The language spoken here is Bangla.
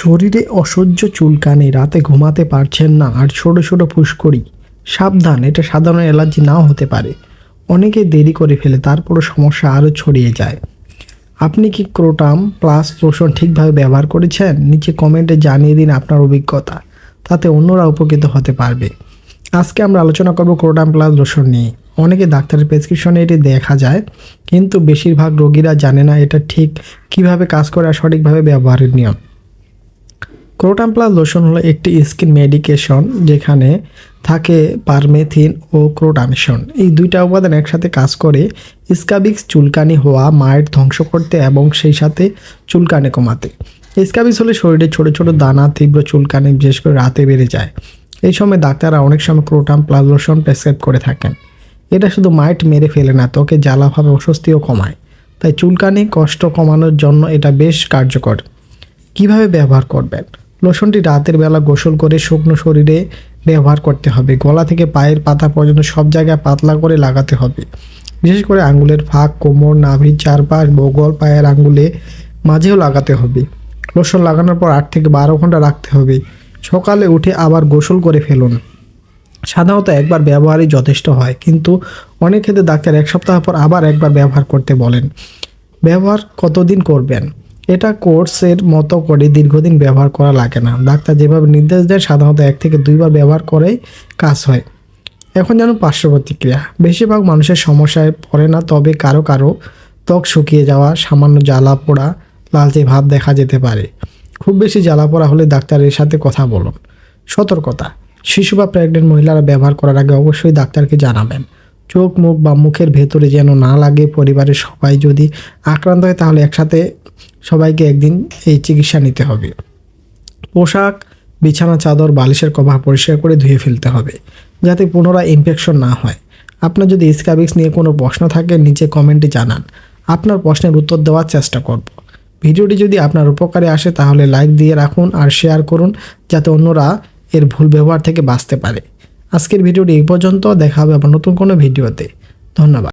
শরীরে অসহ্য চুলকানি, রাতে ঘুমাতে পারছেন না আর ছোট ছোট ফুসকড়ি। সাবধান, এটা সাধারণ অ্যালার্জি নাও হতে পারে। অনেকে দেরি করে ফেলে, তারপরও সমস্যা আরও ছড়িয়ে যায়। আপনি কি ক্রোটাম প্লাস লোশন ঠিকভাবে ব্যবহার করেছেন? নিচে কমেন্টে জানিয়ে দিন আপনার অভিজ্ঞতা, তাতে অন্যরা উপকৃত হতে পারবে। আজকে আমরা আলোচনা করব ক্রোটাম প্লাস লোশন নিয়ে। অনেকে ডাক্তারের প্রেসক্রিপশনে এটি দেখা যায়, কিন্তু বেশিরভাগ রোগীরা জানে না এটা ঠিক কীভাবে কাজ করে আর সঠিকভাবে ব্যবহারের নিয়ম। ক্রোটাম প্লাস লোশন হলো একটি স্কিন মেডিকেশন যেখানে থাকে পারমেথিন ও ক্রোটামিশন। এই দুইটা উপাদান একসাথে কাজ করে স্কাবিক্স চুলকানি হওয়া, মায়ের ধ্বংস করতে এবং সেই সাথে চুলকানি কমাতে। স্কাবিক্স হলে শরীরে ছোট ছোট দানা, তীব্র চুলকানি, বিশেষ করে রাতে বেড়ে যায়। এই সময় ডাক্তাররা অনেক সময় ক্রোটাম প্লাস লোশন প্রেসক্রাইব করে থাকেন। এটা শুধু মাইট মেরে ফেলে না, ত্বকে জ্বালাভাবে অস্বস্তিও কমায়। তাই চুলকানি কষ্ট কমানোর জন্য এটা বেশ কার্যকর। কীভাবে ব্যবহার করবেন? লোশনটি রাতের বেলা গোসল করে শুকনো শরীরে ব্যবহার করতে হবে। গলা থেকে পায়ের পাতা পর্যন্ত সব জায়গায় পাতলা করে লাগাতে হবে। বিশেষ করে আঙ্গুলের ফাঁক, কোমর নাভি চারপাশ, বগল পায়ের আঙ্গুলে মাঝেও লাগাতে হবে। লোশন লাগানোর পর আট থেকে বারো ঘণ্টা রাখতে হবে। সকালে উঠে আবার গোসল করে ফেলুন। সাধারণত একবার ব্যবহারই যথেষ্ট হয়, কিন্তু অনেক ক্ষেত্রে ডাক্তার এক সপ্তাহ পর আবার একবার ব্যবহার করতে বলেন। ব্যবহার কতদিন করবেন? এটা কোর্সের মতো করে দীর্ঘদিন ব্যবহার করা লাগে না। ডাক্তার যেভাবে নির্দেশ দেয়, সাধারণত এক থেকে দুইবার ব্যবহার করেই কাজ হয়। এখন যেন পার্শ্ব প্রতিক্রিয়া। বেশিরভাগ মানুষের সমস্যায় পড়ে না, তবে কারও কারও ত্বক শুকিয়ে যাওয়া, সামান্য জ্বালা পোড়া, লালচে ভাব দেখা যেতে পারে। খুব বেশি জ্বালা পোড়া হলে ডাক্তারের সাথে কথা বলুন। সতর্কতা। শিশু বা প্রেগনেন্ট মহিলারা ব্যবহার করার আগে অবশ্যই ডাক্তারকে জানাবেন। চোখ, মুখ বা মুখের ভেতরে যেন না লাগে, পরিবারের সবাই যদি আক্রান্ত হয় তাহলে একসাথে সবাইকে একদিন এই চিকিৎসা নিতে হবে। পোশাক, বিছানা, চাদর, বালিশের কভার পরিষ্কার করে ধুয়ে ফেলতে হবে, যাতে পুনরায় ইনফেকশন না হয়। আপনার যদি স্কাবিক্স নিয়ে কোনো প্রশ্ন থাকে, নিচে কমেন্টে জানান। আপনার প্রশ্নের উত্তর দেওয়ার চেষ্টা করব। ভিডিওটি যদি আপনার উপকারে আসে, তাহলে লাইক দিয়ে রাখুন আর শেয়ার করুন, যাতে অন্যরা এর ভুল ব্যবহার থেকে বাঁচতে পারে। আজকের ভিডিওটি এই পর্যন্ত, দেখা হবে আবার নতুন কোনো ভিডিওতে। ধন্যবাদ।